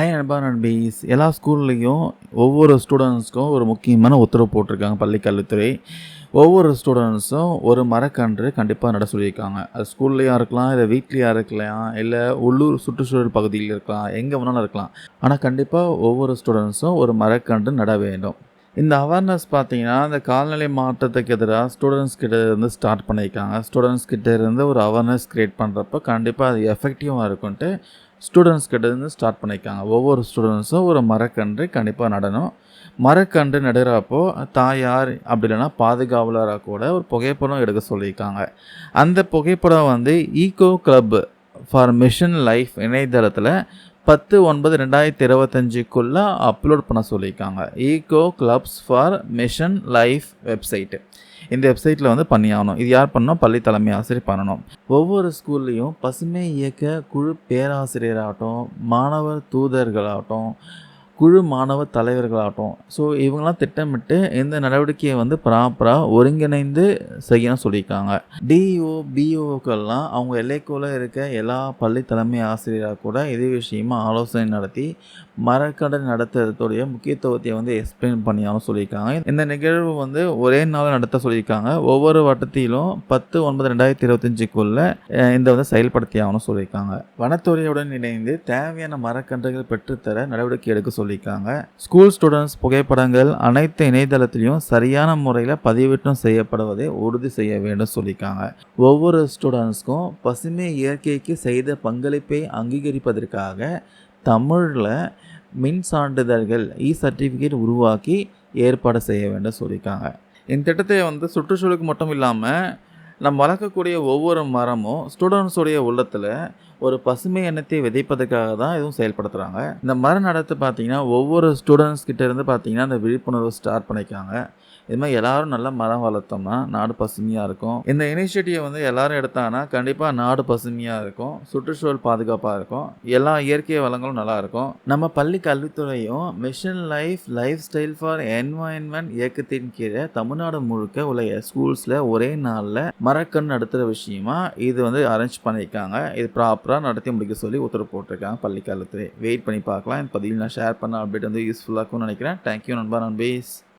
Hi நண்பா நண்பீஸ் எல்லா ஸ்கூல்லையும் ஒவ்வொரு ஸ்டூடெண்ட்ஸ்க்கும் ஒரு முக்கியமான உத்தரவு போட்டிருக்காங்க பள்ளிக்கல்வித்துறை. ஒவ்வொரு ஸ்டூடெண்ட்ஸும் ஒரு மரக்கன்று கண்டிப்பாக நட சொல்லியிருக்காங்க. அது ஸ்கூல்லையாக இருக்கலாம் இல்லை வீட்லேயும் இருக்கலாம் இல்லை உள்ளூர் சுற்றுச்சூழல் பகுதியில் இருக்கலாம் எங்கே வேணாலும் இருக்கலாம். ஆனால் கண்டிப்பாக ஒவ்வொரு ஸ்டூடெண்ட்ஸும் ஒரு மரக்கன்று நட வேண்டும். இந்த அவேர்னஸ் பார்த்தீங்கன்னா இந்த காலநிலை மாற்றத்துக்கு எதிராக ஸ்டூடெண்ட்ஸ் கிட்ட இருந்து ஸ்டார்ட் பண்ணியிருக்காங்க. ஸ்டூடெண்ட்ஸ் கிட்ட இருந்து ஒரு அவேர்னஸ் க்ரியேட் பண்ணுறப்ப கண்டிப்பாக அது எஃபெக்டிவாக இருக்கும்ன்ட்டு ஸ்டூடெண்ட்ஸ் கிட்டேருந்து ஸ்டார்ட் பண்ணியிருக்காங்க. ஒவ்வொரு ஸ்டூடெண்ட்ஸும் ஒரு மரக்கன்று கண்டிப்பாக நடணும். மரக்கன்று நடுறப்போ தாயார் அப்படி இல்லைன்னா பாதுகாவலராக கூட ஒரு புகைப்படம் எடுக்க சொல்லியிருக்காங்க. அந்த புகைப்படம் வந்து eco club for mission life இணையதளத்தில் பத்து ஒன்பது ரெண்டாயிரத்தி இருபத்தஞ்சுக்குள்ளே அப்லோட் பண்ண சொல்லியிருக்காங்க. Eco clubs for mission life website இந்த வெப்சைட்டில் வந்து பண்ணியாகணும். இது யார் பண்ணணும்? பள்ளி தலைமை ஆசிரியர் பண்ணணும். ஒவ்வொரு ஸ்கூல்லையும் பசுமை இயக்க குழு பேராசிரியராகட்டும் மாணவர் தூதர்களாகட்டும் குழு மாணவ தலைவர்களாகட்டும். ஸோ இவங்களாம் திட்டமிட்டு இந்த நடவடிக்கையை வந்து ப்ராப்பராக ஒருங்கிணைந்து செய்யணும் சொல்லியிருக்காங்க. டிஇஓ பிஓக்கள்லாம் அவங்க எல்லைக்குள்ளே இருக்க எல்லா பள்ளி தலைமை ஆசிரியராக கூட இதே விஷயமா ஆலோசனை நடத்தி மரக்கடை நடத்துறதுடைய முக்கியத்துவத்தை வந்து எக்ஸ்பிளைன் பண்ணியாலும் சொல்லியிருக்காங்க. இந்த நிகழ்வு வந்து ஒரே நாள் நடத்த சொல்லியிருக்காங்க. ஒவ்வொரு வட்டத்திலும் பத்து ஒன்பது ரெண்டாயிரத்தி இருபத்தஞ்சுக்குள்ளே இந்த வந்து செயல்படுத்தி ஆகணும் சொல்லியிருக்காங்க. வனத்துறையுடன் இணைந்து தேவையான மரக்கன்றுகள் பெற்றுத்தர நடவடிக்கை எடுக்க சொல்லியிருக்காங்க. ஸ்கூல் ஸ்டூடெண்ட்ஸ் புகைப்படங்கள் அனைத்து இணையதளத்திலையும் சரியான முறையில் பதிவேற்றம் செய்யப்படுவதை உறுதி செய்ய வேண்டும் சொல்லியிருக்காங்க. ஒவ்வொரு ஸ்டூடெண்ட்ஸ்க்கும் பசுமை இயற்கைக்கு செய்த பங்களிப்பை அங்கீகரிப்பதற்காக தமிழில் மின் சான்றிதழ்கள் இ சர்டிஃபிகேட் உருவாக்கி ஏற்பாடு செய்ய வேண்டும் சொல்லியிருக்காங்க. இந்த திட்டத்தை வந்து சுற்றுச்சூழலுக்கு மட்டும் இல்லாமல் நம்ம வளர்க்கக்கூடிய ஒவ்வொரு மரமும் ஸ்டூடெண்ட்ஸுடைய உள்ளத்தில் ஒரு பசுமை எண்ணத்தை விதைப்பதற்காக தான் இதுவும் செயல்படுத்துகிறாங்க இந்த மரம் நடத்து பார்த்திங்கன்னா ஒவ்வொரு ஸ்டூடெண்ட்ஸ் கிட்டேருந்து இருந்து பார்த்தீங்கன்னா அந்த விழிப்புணர்வு ஸ்டார்ட் பண்ணிக்காங்க இது மாதிரி எல்லோரும் நல்லா மரம் வளர்த்தோம்னா நாடு பசுமையாக இருக்கும். இந்த இனிஷியேட்டிவ் வந்து எல்லோரும் எடுத்தாங்கன்னா கண்டிப்பாக நாடு பசுமையாக இருக்கும். சுற்றுச்சூழல் பாதுகாப்பாக இருக்கும். எல்லா இயற்கை வளங்களும் நல்லாயிருக்கும் நம்ம பள்ளி கல்வித்துறையும் mission life lifestyle for environment இயக்கத்தின் கீழே தமிழ்நாடு முழுக்க உள்ள ஸ்கூல்ஸில் ஒரே நாளில் மரக்கண் நடத்துகிற விஷயமா இது வந்து அரேஞ்ச் பண்ணியிருக்காங்க. இது ப்ராப்பராக நடத்தி முடிக்க சொல்லி உத்தரவு போட்டிருக்காங்க பள்ளிக்காலத்திலே வெயிட் பண்ணி பார்க்கலாம். இந்த பதிவில் நான் ஷேர் பண்ண அப்டேட் வந்து யூஸ்ஃபுல்லாக இருக்கும்னு நினைக்கிறேன். தேங்க்யூ நண்பா. நண்பேஸ்.